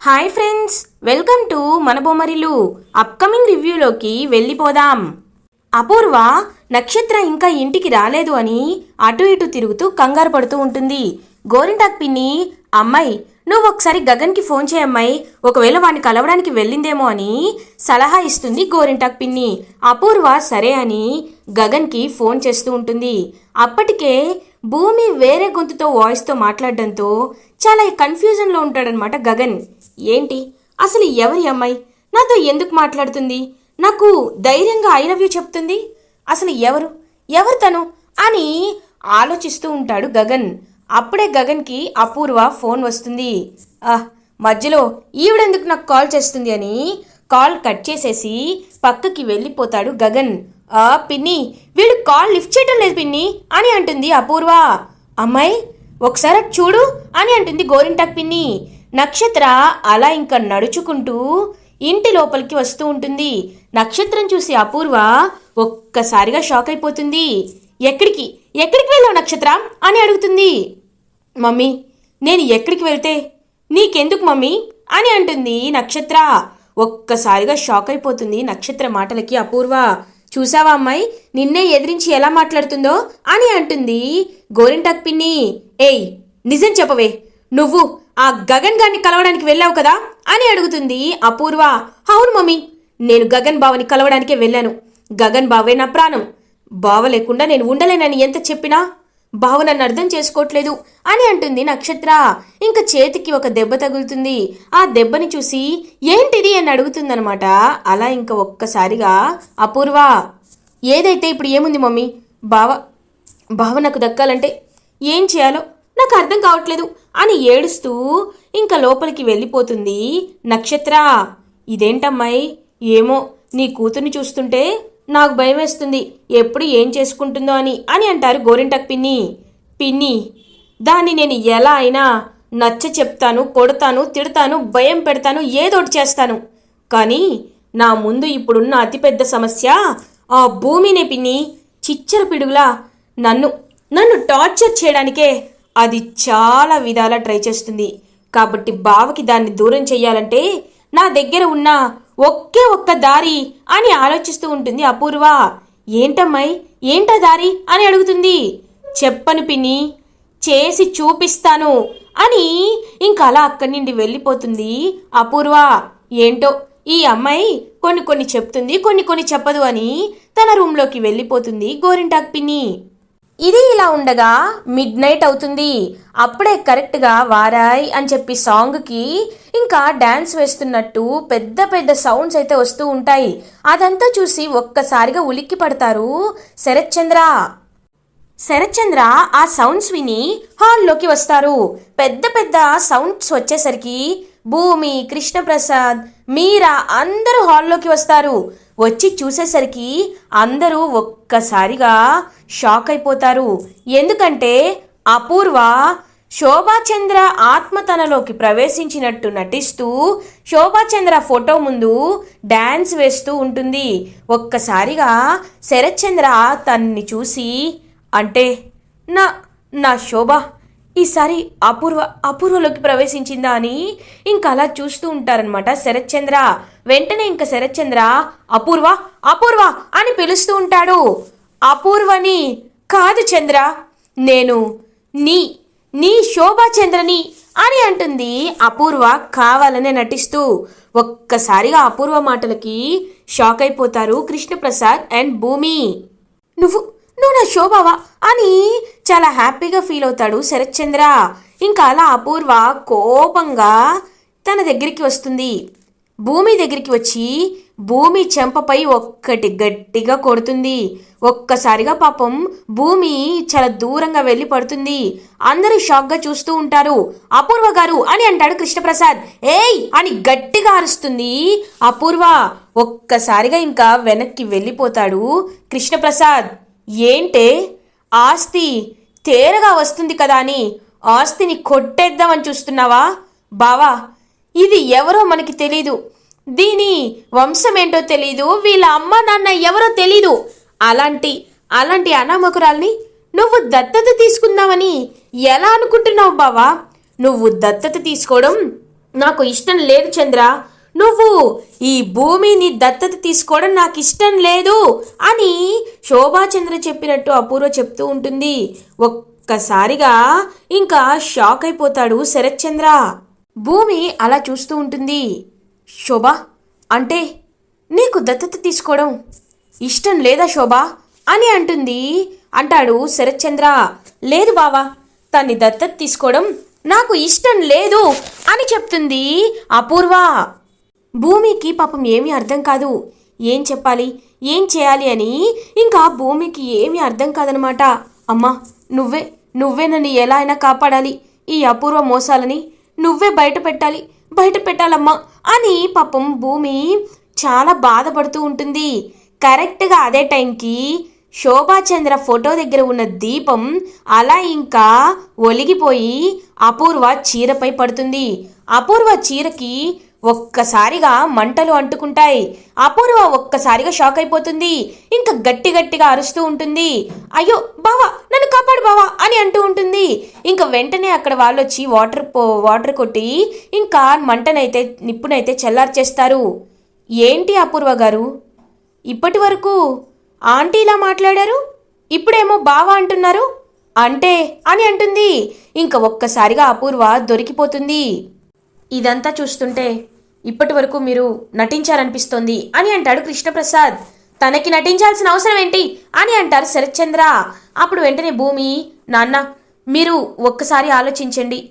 Hi friends welcome to మన Bommarillu upcoming రివ్యూలోకి వెళ్ళిపోదాం. అపూర్వ నక్షత్ర ఇంకా ఇంటికి రాలేదు అని అటు ఇటు తిరుగుతూ కంగారు పడుతూ ఉంటుంది. గోరింటాక్ పిన్ని అమ్మాయి నువ్వు ఒకసారి గగన్కి ఫోన్ చేయమ్మాయి ఒకవేళ వాడిని కలవడానికి వెళ్ళిందేమో అని సలహా ఇస్తుంది గోరింటాక్ పిన్ని. అపూర్వ సరే అని గగన్కి ఫోన్ చేస్తూ ఉంటుంది. అప్పటికే భూమి వేరే గొంతుతో వాయిస్తో మాట్లాడడంతో చాలా కన్ఫ్యూజన్లో ఉంటాడనమాట గగన్. ఏంటి? అసలు ఎవరి అమ్మాయి? నాతో ఎందుకు మాట్లాడుతుంది? నాకు ధైర్యంగా ఐ లవ్ యూ చెప్తుంది? అసలు ఎవరు? ఎవరు తను? అని ఆలోచిస్తూ ఉంటాడు గగన్. అప్పుడే గగన్కి అపూర్వ ఫోన్ వస్తుంది. ఆహ్ మధ్యలో ఈవిడెందుకు నాకు కాల్ చేస్తుంది అని కాల్ కట్ చేసేసి పక్కకి వెళ్ళిపోతాడు గగన్. ఆ పిన్ని వీడు కాల్ లిఫ్ట్ చేయటం లేదు పిన్ని అని అంటుంది అపూర్వ. అమ్మాయి ఒకసారి చూడు అని అంటుంది గోరింటాక్ పిన్ని. నక్షత్ర అలా ఇంకా నడుచుకుంటూ ఇంటి లోపలికి వస్తూ ఉంటుంది. నక్షత్రం చూసి అపూర్వ ఒక్కసారిగా షాక్ అయిపోతుంది. ఎక్కడికి? ఎక్కడికి వెళ్ళావు నక్షత్రం? అని అడుగుతుంది. మమ్మీ నేను ఎక్కడికి వెళ్తే? నీకెందుకు మమ్మీ? అని అంటుంది నక్షత్ర. ఒక్కసారిగా షాక్ అయిపోతుంది నక్షత్ర మాటలకి అపూర్వ. చూసావా అమ్మాయి? నిన్నే ఎదిరించి ఎలా మాట్లాడుతుందో? అని అంటుంది గోరింటాక్ పిన్ని. ఏయ్ నిజం చెప్పవే. నువ్వు ఆ గగన్ గారిని కలవడానికి వెళ్ళావు కదా? అని అడుగుతుంది అపూర్వ. అవును మమ్మీ నేను గగన్ బావని కలవడానికే వెళ్ళాను. గగన్ బావే నా ప్రాణం. బావ లేకుండా నేను ఉండలేనని ఎంత చెప్పినా బావు నన్ను అర్థం చేసుకోవట్లేదు అని అంటుంది నక్షత్ర. ఇంకా చేతికి ఒక దెబ్బ తగులుతుంది. ఆ దెబ్బని చూసి ఏంటిది అని అడుగుతుందనమాట. అలా ఇంకా ఒక్కసారిగా అపూర్వ ఏదైతే ఇప్పుడు ఏముంది మమ్మీ? బావ బావ నాకు దక్కాలంటే ఏం చేయాలో నాకు అర్థం కావట్లేదు అని ఏడుస్తూ ఇంకా లోపలికి వెళ్ళిపోతుంది నక్షత్ర. ఇదేంటమ్మాయి? ఏమో నీ కూతుర్ని చూస్తుంటే నాకు భయం వేస్తుంది ఎప్పుడు ఏం చేసుకుంటుందో అని అని అంటారు గోరింటక్ పిన్ని. పిన్ని దాన్ని నేను ఎలా అయినా నచ్చ చెప్తాను కొడతాను తిడతాను భయం పెడతాను ఏదోటి చేస్తాను. కానీ నా ముందు ఇప్పుడున్న అతిపెద్ద సమస్య ఆ భూమినే పిన్ని చిచ్చర పిడుగులా నన్ను నన్ను టార్చర్ చేయడానికే అది చాలా విధాలా ట్రై చేస్తుంది. కాబట్టి బావకి దాన్ని దూరం చెయ్యాలంటే నా దగ్గర ఉన్న ఒకే ఒక్క దారి అని ఆలోచిస్తూ ఉంటుంది అపూర్వ. ఏంటమ్మాయి? ఏంటా దారి అని అడుగుతుంది. చెప్పను పిన్ని చేసి చూపిస్తాను అని ఇంకా అలా అక్కడి నుండి వెళ్ళిపోతుంది అపూర్వ. ఏంటో? ఈ అమ్మాయి కొన్ని కొన్ని చెప్తుంది కొన్ని కొన్ని చెప్పదు అని తన రూమ్లోకి వెళ్ళిపోతుంది గోరింటాక్ పిన్ని. ఇది ఇలా ఉండగా మిడ్ నైట్ అవుతుంది. అప్పుడే కరెక్ట్గా వారాయ్ అని చెప్పి సాంగ్కి ఇంకా డ్యాన్స్ వేస్తున్నట్టు పెద్ద పెద్ద సౌండ్స్ అయితే వస్తూ ఉంటాయి. అదంతా చూసి ఒక్కసారిగా ఉలిక్కి పడతారు శరత్చంద్ర. శరత్చంద్ర ఆ సౌండ్స్ విని హాల్లోకి వస్తారు. పెద్ద పెద్ద సౌండ్స్ వచ్చేసరికి భూమి కృష్ణప్రసాద్ మీరా అందరూ హాల్లోకి వస్తారు. వచ్చి చూసేసరికి అందరూ ఒక్కసారిగా షాక్ అయిపోతారు. ఎందుకంటే అపూర్వ శోభాచంద్ర ఆత్మ తనలోకి ప్రవేశించినట్టు నటిస్తూ శోభాచంద్ర ఫోటో ముందు డ్యాన్స్ వేస్తూ ఉంటుంది. ఒక్కసారిగా శరత్చంద్ర తన్ని చూసి అంటే నా నా శోభ ఈసారి అపూర్వ అపూర్వలోకి ప్రవేశించిందా అని ఇంకా అలా చూస్తూ ఉంటారనమాట శరత్చంద్ర. వెంటనే ఇంకా శరత్చంద్ర అపూర్వ అపూర్వ అని పిలుస్తూ ఉంటాడు. అపూర్వని కాదు చంద్ర నేను నీ నీ శోభాచంద్రని అని అంటుంది అపూర్వ కావాలనే నటిస్తూ. ఒక్కసారిగా అపూర్వ మాటలకి షాక్ అయిపోతారు కృష్ణప్రసాద్ అండ్ భూమి. నువ్వు నువ్వు నా శోభావా అని చాలా హ్యాపీగా ఫీల్ అవుతాడు శరత్చంద్ర. ఇంకా అలా అపూర్వ కోపంగా తన దగ్గరికి వస్తుంది. భూమి దగ్గరికి వచ్చి భూమి చెంపపై ఒక్కటి గట్టిగా కొడుతుంది. ఒక్కసారిగా పాపం భూమి చాలా దూరంగా వెళ్ళి పడుతుంది. అందరూ షాక్గా చూస్తూ ఉంటారు. అపూర్వ గారు అని అంటాడు కృష్ణప్రసాద్. ఏయ్! అని గట్టిగా అరుస్తుంది అపూర్వ. ఒక్కసారిగా ఇంకా వెనక్కి వెళ్ళిపోతాడు కృష్ణప్రసాద్. ఏంటే? ఆస్తి తేరగా వస్తుంది కదా అని. ఆస్తిని కొట్టేద్దామని చూస్తున్నావా? బావా ఇది ఎవరో మనకి తెలీదు. దీని వంశం ఏంటో తెలీదు వీళ్ళ అమ్మ నాన్న ఎవరో తెలీదు. అలాంటి అలాంటి అనామకురాల్ని నువ్వు దత్తత తీసుకుందామని ఎలా అనుకుంటున్నావు బావా? నువ్వు దత్తత తీసుకోవడం నాకు ఇష్టం లేదు చంద్ర. నువ్వు ఈ భూమిని దత్తత తీసుకోవడం నాకు ఇష్టం లేదు అని శోభాచంద్ర చెప్పినట్టు అపూర్వ చెప్తూ ఉంటుంది. ఒక్కసారిగా ఇంకా షాక్ అయిపోతాడు శరత్చంద్ర. భూమి అలా చూస్తూ ఉంటుంది. శోభ అంటే నీకు దత్తత తీసుకోవడం ఇష్టం లేదా శోభ? అని అంటుంది. అంటాడు శరత్చంద్ర. లేదు బావా తన్ని దత్తత తీసుకోవడం నాకు ఇష్టం లేదు అని చెప్తుంది అపూర్వ. భూమికి పాపం ఏమీ అర్థం కాదు. ఏం చెప్పాలి? ఏం చేయాలి అని ఇంకా భూమికి ఏమీ అర్థం కాదనమాట. అమ్మా నువ్వే నువ్వే నన్ను ఎలా అయినా కాపాడాలి. ఈ అపూర్వ మోసాలని నువ్వే బయట పెట్టాలి. బయట పెట్టాలమ్మా. అని పాపం భూమి చాలా బాధపడుతూ ఉంటుంది. కరెక్ట్గా అదే టైంకి శోభాచంద్ర ఫోటో దగ్గర ఉన్న దీపం అలా ఇంకా ఒలిగిపోయి అపూర్వ చీరపై పడుతుంది. అపూర్వ చీరకి ఒక్కసారిగా మంటలు అంటుకుంటాయి. అపూర్వ ఒక్కసారిగా షాక్ అయిపోతుంది. ఇంకా గట్టి గట్టిగా అరుస్తూ ఉంటుంది. అయ్యో బావా నన్ను కాపాడు బావా అని అంటూ ఉంటుంది. ఇంకా వెంటనే అక్కడ వాళ్ళు వచ్చి వాటర్ పో వాటర్ కొట్టి ఇంకా మంటనైతే నిప్పునైతే చల్లార్చేస్తారు. ఏంటి అపూర్వ గారు? ఇప్పటి వరకు ఆంటీ ఇలా మాట్లాడారు? ఇప్పుడేమో బావా అంటున్నారు? అంటే అని అంటుంది. ఇంకా ఒక్కసారిగా అపూర్వ దొరికిపోతుంది. ఇదంతా చూస్తుంటే ఇప్పటి వరకు మీరు నటించారనిపిస్తోంది అని అంటాడు కృష్ణప్రసాద్. తనకి నటించాల్సిన అవసరం ఏంటి? అని అంటారు శరత్చంద్ర. అప్పుడు వెంటనే భూమి నాన్న మీరు ఒక్కసారి ఆలోచించండి.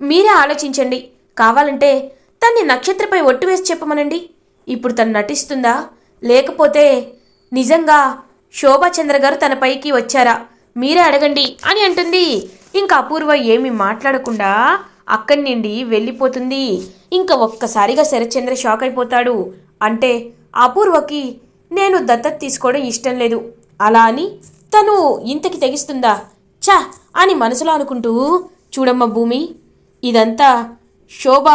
మీరే ఆలోచించండి. కావాలంటే తన్ని నక్షత్రపై ఒట్టు వేసి చెప్పమనండి. ఇప్పుడు తను నటిస్తుందా? లేకపోతే నిజంగా శోభాచంద్ర గారు తన పైకి వచ్చారా? మీరే అడగండి అని అంటుంది. ఇంకా అపూర్వ ఏమీ మాట్లాడకుండా అక్కడి నుండి వెళ్ళిపోతుంది. ఇంకా ఒక్కసారిగా శరత్చంద్ర షాక్ అయిపోతాడు. అంటే అపూర్వకి నేను దత్తత తీసుకోవడం ఇష్టం లేదు. అలా అని తను ఇంతకి తెగిస్తుందా? చా అని మనసులో అనుకుంటూ చూడమ్మ భూమి ఇదంతా శోభ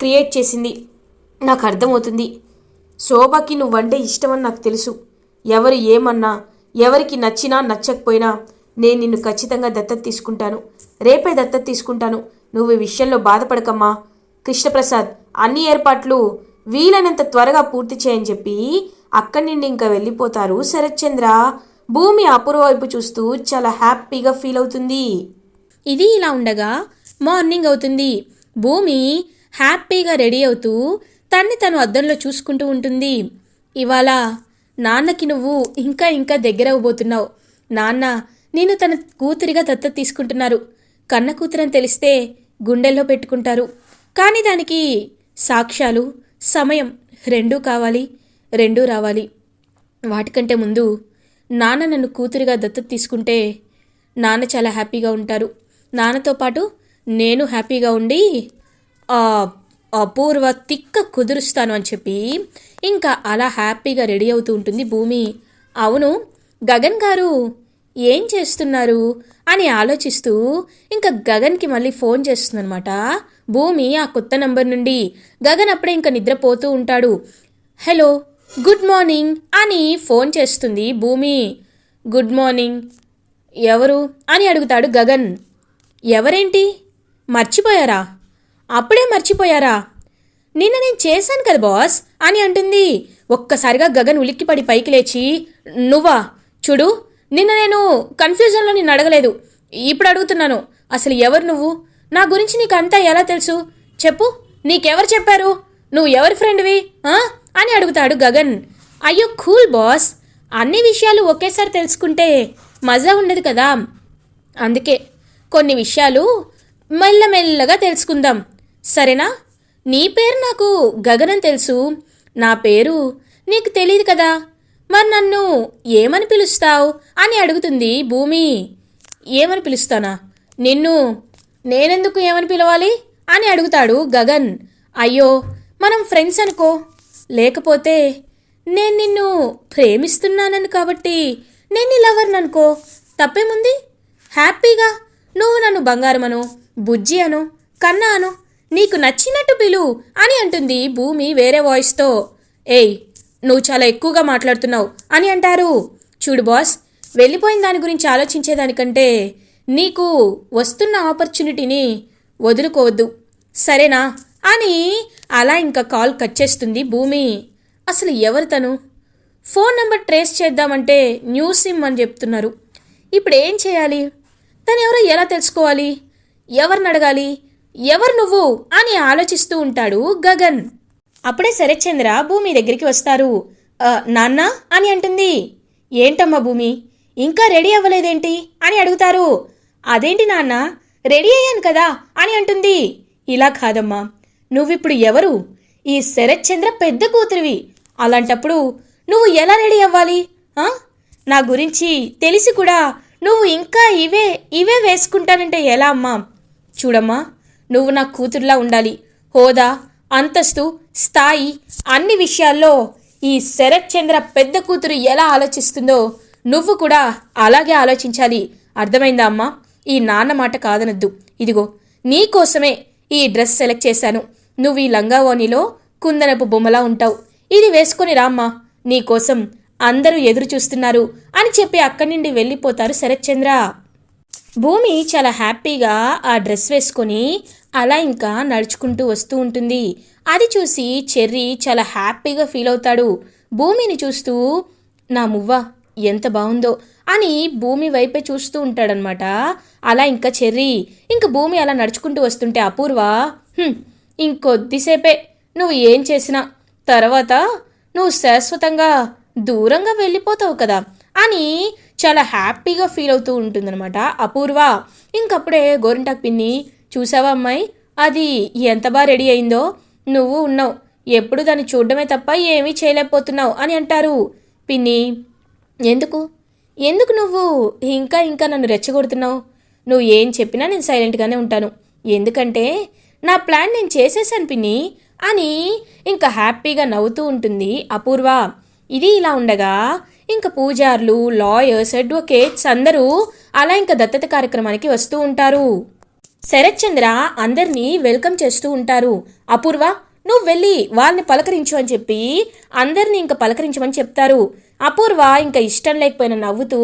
క్రియేట్ చేసింది. నాకు అర్థమవుతుంది. శోభకి నువ్వంటే ఇష్టమని నాకు తెలుసు. ఎవరు ఏమన్నా ఎవరికి నచ్చినా నచ్చకపోయినా నేను నిన్ను ఖచ్చితంగా దత్తత తీసుకుంటాను. రేపే దత్తత తీసుకుంటాను. నువ్వు ఈ విషయంలో బాధపడకమ్మా. కృష్ణప్రసాద్ అన్ని ఏర్పాట్లు వీలైనంత త్వరగా పూర్తి చేయని చెప్పి అక్కడి నుండి ఇంకా వెళ్ళిపోతారు శరత్చంద్ర. భూమి అపూర్వ వైపు చూస్తూ చాలా హ్యాపీగా ఫీల్ అవుతుంది. ఇది ఇలా ఉండగా మార్నింగ్ అవుతుంది. భూమి హ్యాపీగా రెడీ అవుతూ తన్ని తను అద్దంలో చూసుకుంటూ ఉంటుంది. ఇవాళ నాన్నకి నువ్వు ఇంకా ఇంకా దగ్గర అవ్వబోతున్నావు నాన్న నేను తన కూతురిగా దత్తత తీసుకుంటున్నారు. కన్న కూతురని తెలిస్తే గుండెల్లో పెట్టుకుంటారు. కానీ దానికి సాక్ష్యాలు సమయం రెండూ కావాలి రెండూ రావాలి. వాటికంటే ముందు నాన్న నన్ను కూతురిగా దత్తత తీసుకుంటే నాన్న చాలా హ్యాపీగా ఉంటారు. నాన్నతో పాటు నేను హ్యాపీగా ఉండి అపూర్వ తిక్క కుదురుస్తాను అని చెప్పి ఇంకా అలా హ్యాపీగా రెడీ అవుతూ ఉంటుంది భూమి. అవును గగన్ గారు ఏం చేస్తున్నారు? అని ఆలోచిస్తూ ఇంకా గగన్కి మళ్ళీ ఫోన్ చేస్తుందనమాట భూమి ఆ కొత్త నంబర్ నుండి. గగన్ అప్పుడే ఇంకా నిద్రపోతూ ఉంటాడు. హలో గుడ్ మార్నింగ్ అని ఫోన్ చేస్తుంది భూమి. Good morning. ఎవరు? అని అడుగుతాడు గగన్. ఎవరేంటి? మర్చిపోయారా? అప్పుడే మర్చిపోయారా? నిన్న నేను చేశాను కదా బాస్ అని అంటుంది. ఒక్కసారిగా గగన్ ఉలిక్కిపడి పైకి లేచి నువ్వా? చూడు నిన్న నేను కన్ఫ్యూజన్లో నిన్ను అడగలేదు. ఇప్పుడు అడుగుతున్నాను. అసలు ఎవరు నువ్వు? నా గురించి నీకు అంతా ఎలా తెలుసు? చెప్పు. నీకెవరు చెప్పారు? నువ్వు ఎవరి ఫ్రెండ్వి అని అడుగుతాడు గగన్. అయ్యో కూల్ బాస్ అన్ని విషయాలు ఒకేసారి తెలుసుకుంటే మజా ఉండదు కదా? అందుకే కొన్ని విషయాలు మెల్లమెల్లగా తెలుసుకుందాం. సరేనా? నీ పేరు నాకు గగనం తెలుసు. నా పేరు నీకు తెలియదు కదా? మరి నన్ను ఏమని పిలుస్తావు? అని అడుగుతుంది భూమి. ఏమని పిలుస్తానా? నిన్ను నేనెందుకు ఏమని పిలవాలి? అని అడుగుతాడు గగన్. అయ్యో మనం ఫ్రెండ్స్ అనుకో. లేకపోతే నేను నిన్ను ప్రేమిస్తున్నానని కాబట్టి నేను నీ లవర్ని అనుకో తప్పేముంది? హ్యాపీగా నువ్వు నన్ను బంగారం అను బుజ్జి అను కన్నా అను నీకు నచ్చినట్టు పిలు అని అంటుంది భూమి వేరే వాయిస్తో. ఏయ్ నువ్వు చాలా ఎక్కువగా మాట్లాడుతున్నావు అని అంటారు. చూడు బాస్ వెళ్ళిపోయిన దాని గురించి ఆలోచించేదానికంటే నీకు వస్తున్న ఆపర్చునిటీని వదులుకోవద్దు. సరేనా? అని అలా ఇంకా కాల్ కట్ చేస్తుంది భూమి. అసలు ఎవరు తను? ఫోన్ నెంబర్ ట్రేస్ చేద్దామంటే న్యూ సిమ్ అని చెప్తున్నారు. ఇప్పుడు ఏం చేయాలి? తను ఎవరో ఎలా తెలుసుకోవాలి? ఎవరిని అడగాలి? ఎవరు నువ్వు? అని ఆలోచిస్తూ ఉంటాడు గగన్. అప్పుడే శరత్చంద్ర భూమి దగ్గరికి వస్తారు. నాన్న అని అంటుంది. ఏంటమ్మా భూమి? ఇంకా రెడీ అవ్వలేదేంటి? అని అడుగుతారు. అదేంటి నాన్న? రెడీ అయ్యాను కదా అని అంటుంది. ఇలా కాదమ్మా. నువ్విప్పుడు ఎవరు? ఈ శరత్చంద్ర పెద్ద కూతురివి. అలాంటప్పుడు నువ్వు ఎలా రెడీ అవ్వాలి? నా గురించి తెలిసి కూడా నువ్వు ఇంకా ఇవే ఇవే వేసుకుంటానంటే ఎలా అమ్మా? చూడమ్మా నువ్వు నా కూతురులా ఉండాలి. హోదా అంతస్తు స్థాయి అన్ని విషయాల్లో ఈ శరత్ చంద్ర పెద్ద కూతురు ఎలా ఆలోచిస్తుందో నువ్వు కూడా అలాగే ఆలోచించాలి. అర్థమైందా అమ్మా? ఈ నాన్న మాట కాదనద్దు. ఇదిగో నీ కోసమే ఈ డ్రెస్ సెలెక్ట్ చేశాను. నువ్వు ఈ లంగావోనిలో కుందనపు బొమ్మలా ఉంటావు. ఇది వేసుకొని రామ్మా నీకోసం అందరూ ఎదురు చూస్తున్నారు అని చెప్పి అక్కడి నుండి వెళ్ళిపోతారు శరత్చంద్ర భూమి చాలా హ్యాపీగా ఆ డ్రెస్ వేసుకొని అలా ఇంకా నడుచుకుంటూ వస్తూ ఉంటుంది. అది చూసి చెర్రీ చాలా హ్యాపీగా ఫీల్ అవుతాడు. భూమిని చూస్తూ నా మువ్వ ఎంత బాగుందో అని భూమి వైపే చూస్తూ ఉంటాడనమాట. అలా ఇంకా చెర్రీ ఇంక భూమి అలా నడుచుకుంటూ వస్తుంటే అపూర్వ ఇంకొద్దిసేపే నువ్వు ఏం చేసినా తర్వాత నువ్వు శాశ్వతంగా దూరంగా వెళ్ళిపోతావు కదా అని చాలా హ్యాపీగా ఫీల్ అవుతూ ఉంటుందన్నమాట అపూర్వ. ఇంకప్పుడే గోరింటాక్ పిన్ని చూసావా అమ్మాయి? అది ఎంత బాగా రెడీ అయిందో. నువ్వు ఉన్నావు. ఎప్పుడు దాన్ని చూడడమే తప్ప ఏమీ చేయలేకపోతున్నావు అని అంటారు. పిన్ని ఎందుకు? ఎందుకు నువ్వు ఇంకా ఇంకా నన్ను రెచ్చగొడుతున్నావు? నువ్వు ఏం చెప్పినా నేను సైలెంట్గానే ఉంటాను. ఎందుకంటే నా ప్లాన్ నేను చేసేసాను పిన్ని అని ఇంకా హ్యాపీగా నవ్వుతూ ఉంటుంది అపూర్వ. ఇది ఇలా ఉండగా ఇంకా పూజార్లు లాయర్స్ అడ్వకేట్స్ అందరూ అలా ఇంకా దత్తత కార్యక్రమానికి వస్తూ ఉంటారు. శరత్చంద్ర అందరినీ వెల్కమ్ చేస్తూ ఉంటారు. అపూర్వ నువ్వు వెళ్ళి వాళ్ళని పలకరించు అని చెప్పి అందరినీ ఇంకా పలకరించమని చెప్తారు. అపూర్వ ఇంకా ఇష్టం లేకపోయినా నవ్వుతూ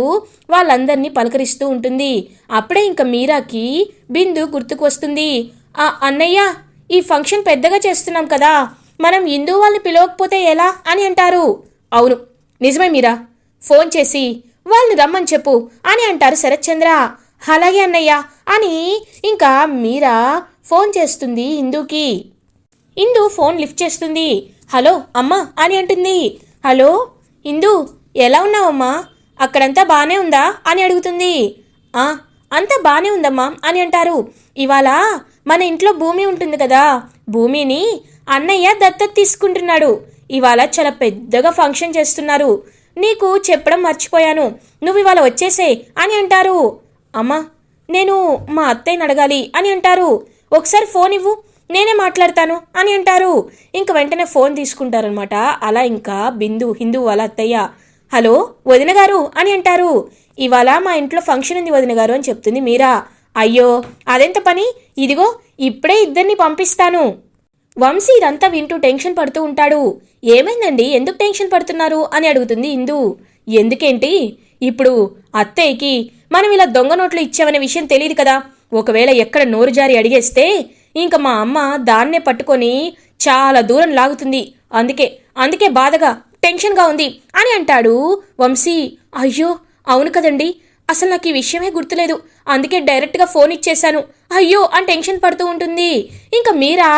వాళ్ళందరినీ పలకరిస్తూ ఉంటుంది. అప్పుడే ఇంకా మీరాకి బిందు గుర్తుకు వస్తుంది. ఆ అన్నయ్య ఈ ఫంక్షన్ పెద్దగా చేస్తున్నాం కదా మనం హిందూ వాళ్ళని పిలవకపోతే ఎలా? అని అంటారు. అవును నిజమే మీరా. ఫోన్ చేసి వాళ్ళని రమ్మని చెప్పు అని అంటారు శరత్చంద్ర అలాగే అన్నయ్య. అని ఇంకా మీరా ఫోన్ చేస్తుంది ఇందుకి. ఇందు ఫోన్ లిఫ్ట్ చేస్తుంది. హలో అమ్మా అని అంటుంది. హలో ఇందు ఎలా ఉన్నావమ్మా? అక్కడంతా బాగానే ఉందా? అని అడుగుతుంది. ఆ అంతా బాగానే ఉందమ్మా అని అంటారు. ఇవాళ మన ఇంట్లో భూమి ఉంటుంది కదా. భూమిని అన్నయ్య దత్తత తీసుకుంటున్నాడు. ఇవాళ చాలా పెద్దగా ఫంక్షన్ చేస్తున్నారు. నీకు చెప్పడం మర్చిపోయాను. నువ్వు ఇవాళ వచ్చేసే అని అంటారు. అమ్మా నేను మా అత్తయ్యని అడగాలి అని అంటారు. ఒకసారి ఫోన్ ఇవ్వు నేనే మాట్లాడతాను అని అంటారు. ఇంక వెంటనే ఫోన్ తీసుకుంటారనమాట అలా ఇంకా బిందు హిందూ వాళ్ళ అత్తయ్య హలో వదిన గారు అని అంటారు. ఇవాళ మా ఇంట్లో ఫంక్షన్ ఉంది వదిన గారు అని చెప్తుంది మీరా. అయ్యో అదెంత పని? ఇదిగో ఇప్పుడే ఇద్దరిని పంపిస్తాను. వంశీ ఇదంతా వింటూ టెన్షన్ పడుతూ ఉంటాడు. ఏమైందండి? ఎందుకు టెన్షన్ పడుతున్నారు? అని అడుగుతుంది ఇందు. ఎందుకేంటి? ఇప్పుడు అత్తయ్యకి మనం ఇలా దొంగ నోట్లు ఇచ్చామనే విషయం తెలియదు కదా. ఒకవేళ ఎక్కడ నోరు జారి అడిగేస్తే ఇంక మా అమ్మ దాన్నే పట్టుకొని చాలా దూరం లాగుతుంది. అందుకే అందుకే బాధగా టెన్షన్గా ఉంది అని అంటాడు వంశీ. అయ్యో అవును కదండి. అసలు నాకు ఈ విషయమే గుర్తులేదు. అందుకే డైరెక్ట్గా ఫోన్ ఇచ్చేశాను. అయ్యో అని టెన్షన్ పడుతూ ఉంటుంది. ఇంకా మీరా?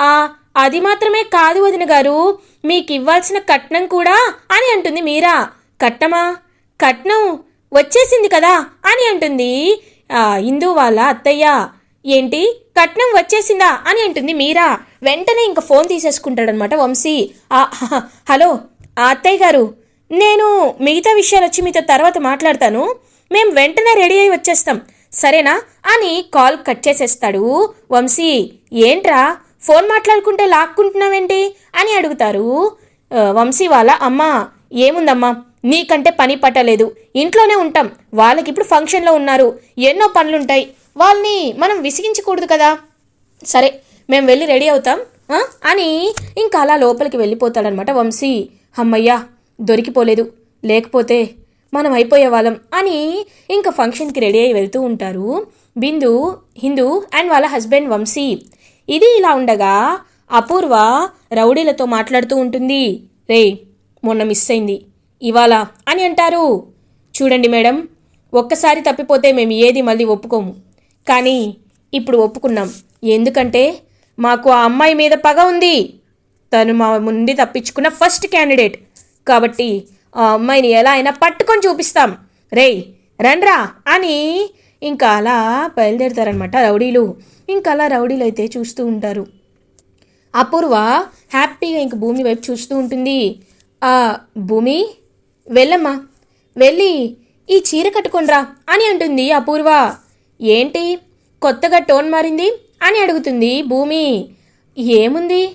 ఆ అది మాత్రమే కాదు వదిన గారు. మీకు ఇవ్వాల్సిన కట్నం కూడా అని అంటుంది మీరా. కట్నమా కట్నం? వచ్చేసింది కదా అని అంటుంది. హిందూ ఇందు వాళ్ళ అత్తయ్య. ఏంటి? కట్నం వచ్చేసిందా అని అంటుంది మీరా. వెంటనే ఇంకా ఫోన్ తీసేసుకుంటాడనమాట వంశీ. హలో ఆ అత్తయ్య గారు. నేను మిగతా విషయాలు వచ్చి మీతో తర్వాత మాట్లాడతాను. మేము వెంటనే రెడీ అయి వచ్చేస్తాం. సరేనా? అని కాల్ కట్ చేసేస్తాడు వంశీ. ఏంట్రా? ఫోన్ మాట్లాడుకుంటే లాక్కుంటున్నావేంటి? అని అడుగుతారు. వంశీ వాళ్ళ అమ్మ. ఏముందమ్మా? నీకంటే పని పట్టలేదు. ఇంట్లోనే ఉంటాం. వాళ్ళకి ఇప్పుడు ఫంక్షన్లో ఉన్నారు. ఎన్నో పనులుంటాయి. వాళ్ళని మనం విసిగించకూడదు కదా. సరే మేము వెళ్ళి రెడీ అవుతాం. అని ఇంకా అలా లోపలికి వెళ్ళిపోతాడనమాట వంశీ. అమ్మయ్యా దొరికిపోలేదు. లేకపోతే మనం అయిపోయే వాళ్ళం అని ఇంకా ఫంక్షన్కి రెడీ అయి వెళ్తూ ఉంటారు బిందు హిందూ అండ్ వాళ్ళ హస్బెండ్ వంశీ. ఇది ఇలా ఉండగా అపూర్వ రౌడీలతో మాట్లాడుతూ ఉంటుంది. రే మొన్న మిస్ అయింది. ఇవాళ అని అంటారు. చూడండి మేడం ఒక్కసారి తప్పిపోతే మేము ఏది మళ్ళీ ఒప్పుకోము. కానీ ఇప్పుడు ఒప్పుకున్నాం. ఎందుకంటే మాకు ఆ అమ్మాయి మీద పగ ఉంది. తను మా ముందు తప్పించుకున్న ఫస్ట్ క్యాండిడేట్. కాబట్టి ఆ అమ్మాయిని ఎలా అయినా పట్టుకొని చూపిస్తాం. రేయ్ రండ్రా అని ఇంకా అలా బయలుదేరుతారనమాట రౌడీలు. ఇంకా అలా రౌడీలు అయితే చూస్తూ ఉంటారు. అపూర్వ హ్యాపీగా ఇంక భూమి వైపు చూస్తూ ఉంటుంది. భూమి వెళ్ళమ్మా. వెళ్ళి ఈ చీర కట్టుకొనిరా అని అంటుంది అపూర్వ. ఏంటి? కొత్తగా టోన్ మారింది అని అడుగుతుంది భూమి. ఏముంది?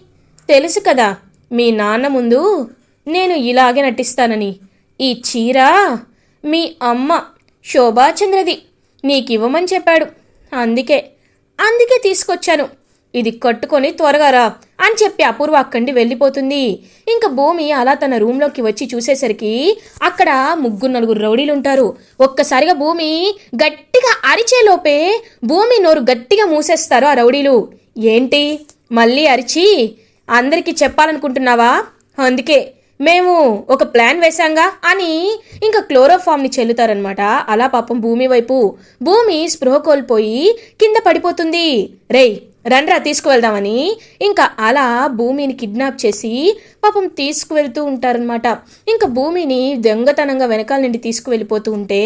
తెలుసు కదా మీ నాన్న ముందు నేను ఇలాగే నటిస్తానని. ఈ చీర మీ అమ్మ శోభాచంద్రది నీకివ్వమని చెప్పాడు. అందుకే అందుకే తీసుకొచ్చాను. ఇది కట్టుకొని త్వరగా రా. అని చెప్పి అపూర్వ అక్కడి వెళ్ళిపోతుంది. ఇంకా భూమి అలా తన రూమ్లోకి వచ్చి చూసేసరికి అక్కడ ముగ్గురు నలుగురు రౌడీలు ఉంటారు ఒక్కసారిగా భూమి గట్టిగా అరిచేలోపే భూమి నోరు గట్టిగా మూసేస్తారు ఆ రౌడీలు. ఏంటి? మళ్ళీ అరిచి అందరికీ చెప్పాలనుకుంటున్నావా? అందుకే మేము ఒక ప్లాన్ వేశాంగా అని ఇంకా క్లోరోఫామ్ని చెల్లుతారనమాట అలా పాపం భూమి వైపు భూమి స్పృహ కోల్పోయి కింద పడిపోతుంది. రేయ్ రండ్రా తీసుకువెళ్దామని. ఇంకా అలా భూమిని కిడ్నాప్ చేసి పాపం తీసుకువెళ్తూ ఉంటారనమాట ఇంకా భూమిని దొంగతనంగా వెనకాల నుండి తీసుకువెళ్ళిపోతూ ఉంటే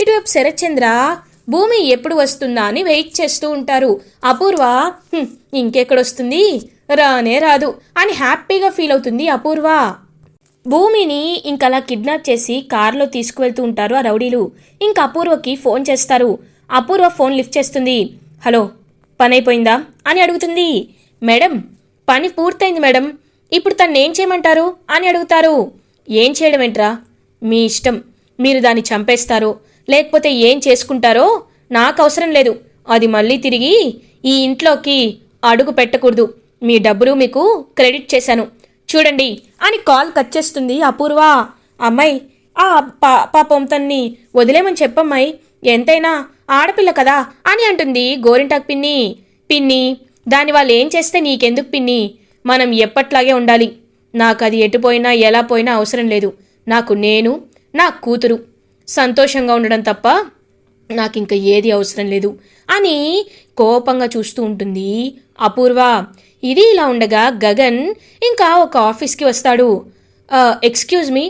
ఇటువైపు శరత్చంద్ర భూమి ఎప్పుడు వస్తుందా అని వెయిట్ చేస్తూ ఉంటారు. అపూర్వ "హ్మ్, ఇంకెక్కడొస్తుంది? రానే రాదు అని హ్యాపీగా ఫీల్ అవుతుంది అపూర్వ. భూమిని ఇంకలా కిడ్నాప్ చేసి కారులో తీసుకువెళ్తూ ఉంటారు ఆ రౌడీలు. ఇంకా అపూర్వకి ఫోన్ చేస్తారు. అపూర్వ ఫోన్ లిఫ్ట్ చేస్తుంది. హలో పని అయిపోయిందా అని అడుగుతుంది. మేడం పని పూర్తయింది మేడం. ఇప్పుడు తను ఏం చేయమంటారు? అని అడుగుతారు. ఏం చేయడం ఏంట్రా? మీ ఇష్టం. మీరు దాన్ని చంపేస్తారో. లేకపోతే ఏం చేసుకుంటారో నాకు అవసరం లేదు. అది మళ్ళీ తిరిగి ఈ ఇంట్లోకి అడుగు పెట్టకూడదు. మీ డబ్బులు మీకు క్రెడిట్ చేశాను. చూడండి అని కాల్ కట్ చేస్తుంది అపూర్వ. అమ్మాయి ఆ పా పాపం తన్ని వదిలేమని చెప్పమ్మాయి. ఎంతైనా ఆడపిల్ల కదా అని అంటుంది గోరింటాక్ పిన్ని. పిన్ని దాని వాళ్ళు ఏం చేస్తే నీకెందుకు పిన్ని? మనం ఎప్పట్లాగే ఉండాలి. నాకు అది ఎటుపోయినా ఎలా పోయినా అవసరం లేదు. నాకు నేను నా కూతురు. సంతోషంగా ఉండడం తప్ప నాకు ఇంకా ఏది అవసరం లేదు అని కోపంగా చూస్తూ ఉంటుంది అపూర్వ. ఇది ఇలా ఉండగా గగన్ ఇంకా ఒక ఆఫీస్కి వస్తాడు. ఎక్స్క్యూజ్ మీ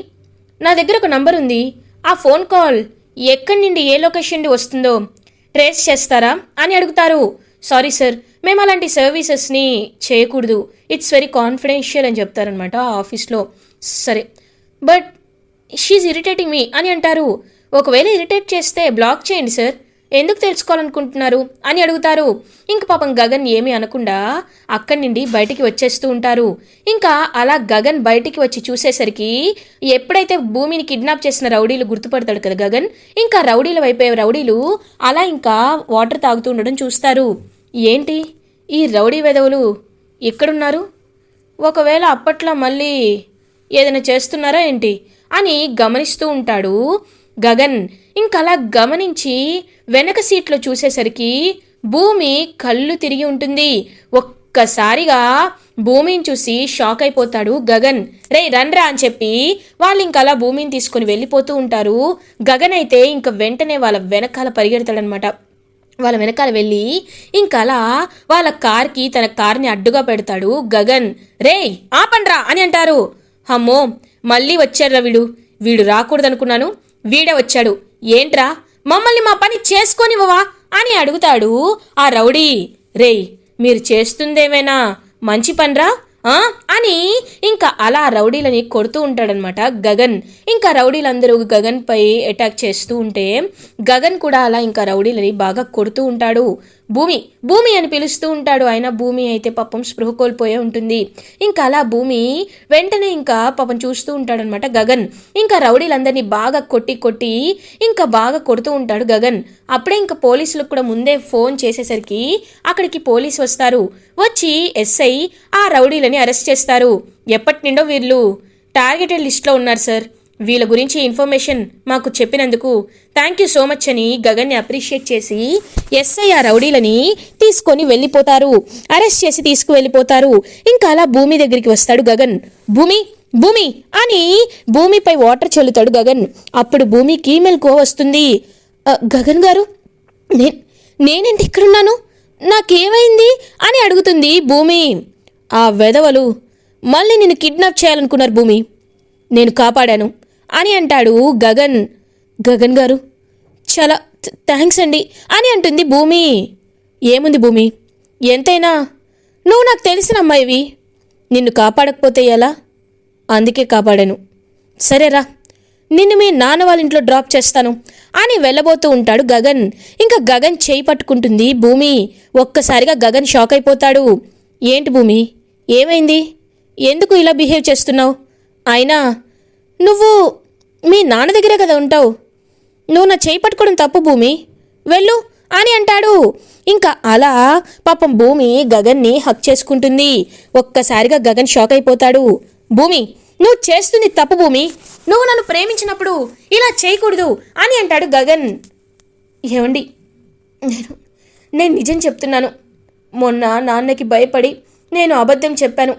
నా దగ్గర ఒక నంబర్ ఉంది. ఆ ఫోన్ కాల్ ఎక్కడి నుండి ఏ లొకేషన్ నుండి వస్తుందో ట్రేస్ చేస్తారా అని అడుగుతారు. సారీ సార్ మేము అలాంటి సర్వీసెస్ని చేయకూడదు. ఇట్స్ వెరీ కాన్ఫిడెన్షియల్ అని చెప్తారనమాట ఆ ఆఫీస్లో. సరే బట్ షీజ్ ఇరిటేటింగ్ మీ అని అంటారు. ఒకవేళ ఇరిటేట్ చేస్తే బ్లాక్ చేయండి సార్. ఎందుకు తెలుసుకోవాలనుకుంటున్నారు అని అడుగుతారు. ఇంక పాపం గగన్ ఏమీ అనకుండా అక్కడి నుండి బయటికి వచ్చేస్తూ ఉంటారు. ఇంకా అలా గగన్ బయటికి వచ్చి చూసేసరికి ఎప్పుడైతే భూమిని కిడ్నాప్ చేసిన రౌడీలు గుర్తుపడతాడు కదా గగన్ ఇంకా రౌడీల వైపే రౌడీలు అలా ఇంకా వాటర్ తాగుతూ ఉండడం చూస్తారు. ఏంటి? ఈ రౌడీ వెధవులు ఎక్కడున్నారు ఒకవేళ అప్పట్లో మళ్ళీ ఏదైనా చేస్తున్నారా ఏంటి? అని గమనిస్తూ ఉంటాడు గగన్ ఇంకలా గమనించి వెనక సీట్లో చూసేసరికి భూమి కళ్ళు తిరిగి ఉంటుంది. ఒక్కసారిగా భూమిని చూసి షాక్ అయిపోతాడు గగన్. రే రన్రా అని చెప్పి వాళ్ళు ఇంకలా భూమిని తీసుకొని వెళ్ళిపోతూ ఉంటారు. గగన్ అయితే ఇంక వెంటనే వాళ్ళ వెనకాల పరిగెడతాడనమాట. వాళ్ళ వెనకాల వెళ్ళి ఇంకలా వాళ్ళ కార్కి తన కార్ని అడ్డుగా పెడతాడు గగన్. రేయ్ ఆపండ్రా అని అంటారు. అమ్మో మళ్ళీ వచ్చాడ్రా వీడు. వీడు రాకూడదనుకున్నాను. వీడే వచ్చాడు. ఏంట్రా? మమ్మల్ని మా పని చేసుకోనివ్వవా? అని అడుగుతాడు ఆ రౌడీ. రేయ్ మీరు చేస్తుందేమైనా? మంచి పనిరా? అని ఇంకా అలా రౌడీలని కొడుతూ ఉంటాడనమాట గగన్. ఇంకా రౌడీలందరూ గగన్ పై అటాక్ చేస్తూ ఉంటే గగన్ కూడా అలా ఇంకా రౌడీలని బాగా కొడుతూ ఉంటాడు. భూమి భూమి అని పిలుస్తూ ఉంటాడు. ఆయన భూమి అయితే పాపం స్పృహ కోల్పోయే ఉంటుంది. ఇంకా అలా భూమి వెంటనే ఇంకా పాపం చూస్తూ ఉంటాడనమాట గగన్. ఇంకా రౌడీలందరినీ బాగా కొట్టి కొట్టి ఇంకా బాగా కొడుతూ ఉంటాడు గగన్. అప్పుడే ఇంకా పోలీసులకు కూడా ముందే ఫోన్ చేసేసరికి అక్కడికి పోలీసు వస్తారు. వచ్చి ఎస్ఐ ఆ రౌడీలని అరెస్ట్ చేస్తారు. ఎప్పటి నుండో వీళ్ళు టార్గెటెడ్ లిస్ట్లో ఉన్నారు సార్. వీళ్ళ గురించి ఇన్ఫర్మేషన్ మాకు చెప్పినందుకు థ్యాంక్ యూ సో మచ్ అని గగన్ని అప్రిషియేట్ చేసి ఎస్ఐ ఆ రౌడీలని తీసుకొని వెళ్ళిపోతారు. అరెస్ట్ చేసి తీసుకువెళ్ళిపోతారు. ఇంకా అలా భూమి దగ్గరికి వస్తాడు గగన్. భూమి భూమి అని భూమిపై వాటర్ చల్లుతాడు గగన్. అప్పుడు భూమికి మెలకువ వస్తుంది. గగన్ గారు నే నేనేంటి ఇక్కడున్నాను? నాకేమైంది? అని అడుగుతుంది భూమి. ఆ వెధవలు మళ్ళీ నిన్ను కిడ్నాప్ చేయాలనుకున్నారు భూమి. నేను కాపాడాను. అని అంటాడు గగన్. గగన్ గారు చాలా థ్యాంక్స్ అండి అని అంటుంది భూమి. ఏముంది భూమి? ఎంతైనా? నువ్వు నాకు తెలిసిన అమ్మాయివి. నిన్ను కాపాడకపోతే ఎలా? అందుకే కాపాడాను. సరేరా నిన్ను మీ నాన్న వాళ్ళ ఇంట్లో డ్రాప్ చేస్తాను అని వెళ్ళబోతూ ఉంటాడు గగన్. ఇంకా గగన్ చేయి పట్టుకుంటుంది భూమి. ఒక్కసారిగా గగన్ షాక్ అయిపోతాడు. ఏంటి భూమి? ఏమైంది? ఎందుకు ఇలా బిహేవ్ చేస్తున్నావు? అయినా నువ్వు మీ నాన్న దగ్గరే కదా ఉంటావు? నువ్వు నా చేయి పట్టుకోవడం తప్పు భూమి. వెళ్ళు అని అంటాడు. ఇంకా అలా పాపం భూమి గగన్ని హక్ చేసుకుంటుంది. ఒక్కసారిగా గగన్ షాక్ అయిపోతాడు. భూమి నువ్వు చేస్తుంది తప్పు భూమి. నువ్వు నన్ను ప్రేమించినప్పుడు ఇలా చేయకూడదు అని అంటాడు గగన్. ఏమండి నేను నేను నిజం చెప్తున్నాను. మొన్న నాన్నకి భయపడి నేను అబద్ధం చెప్పాను.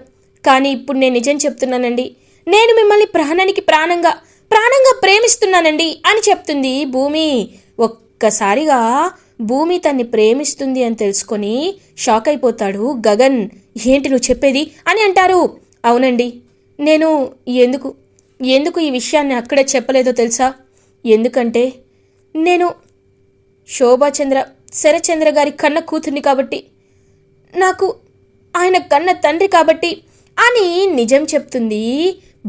కానీ ఇప్పుడు నేను నిజం చెప్తున్నానండి. నేను మిమ్మల్ని ప్రాణానికి ప్రాణంగా ప్రాణంగా ప్రేమిస్తున్నానండి అని చెప్తుంది భూమి. ఒక్కసారిగా భూమి తన్ని ప్రేమిస్తుంది అని తెలుసుకొని షాక్ అయిపోతాడు గగన్. ఏంటి నువ్వు చెప్పేది? అని అంటారు. అవునండి. నేను ఎందుకు ఎందుకు ఈ విషయాన్ని అక్కడే చెప్పలేదో తెలుసా? ఎందుకంటే నేను శోభాచంద్ర శరచంద్ర గారి కన్న కూతుర్ని కాబట్టి నాకు ఆయన కన్న తండ్రి కాబట్టి అని నిజం చెప్తుంది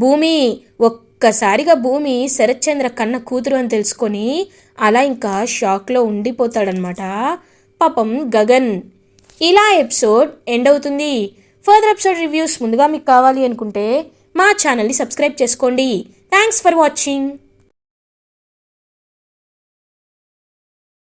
భూమి ఒక్కసారిగా భూమి శరత్చంద్ర కన్న కూతురు అని తెలుసుకొని అలా ఇంకా షాక్లో ఉండిపోతాడనమాట. పాపం గగన్. ఇలా ఎపిసోడ్ ఎండ్ అవుతుంది. ఫర్దర్ ఎపిసోడ్ రివ్యూస్ ముందుగా మీకు కావాలి అనుకుంటే మా ఛానల్ని సబ్స్క్రైబ్ చేసుకోండి. Thanks for watching.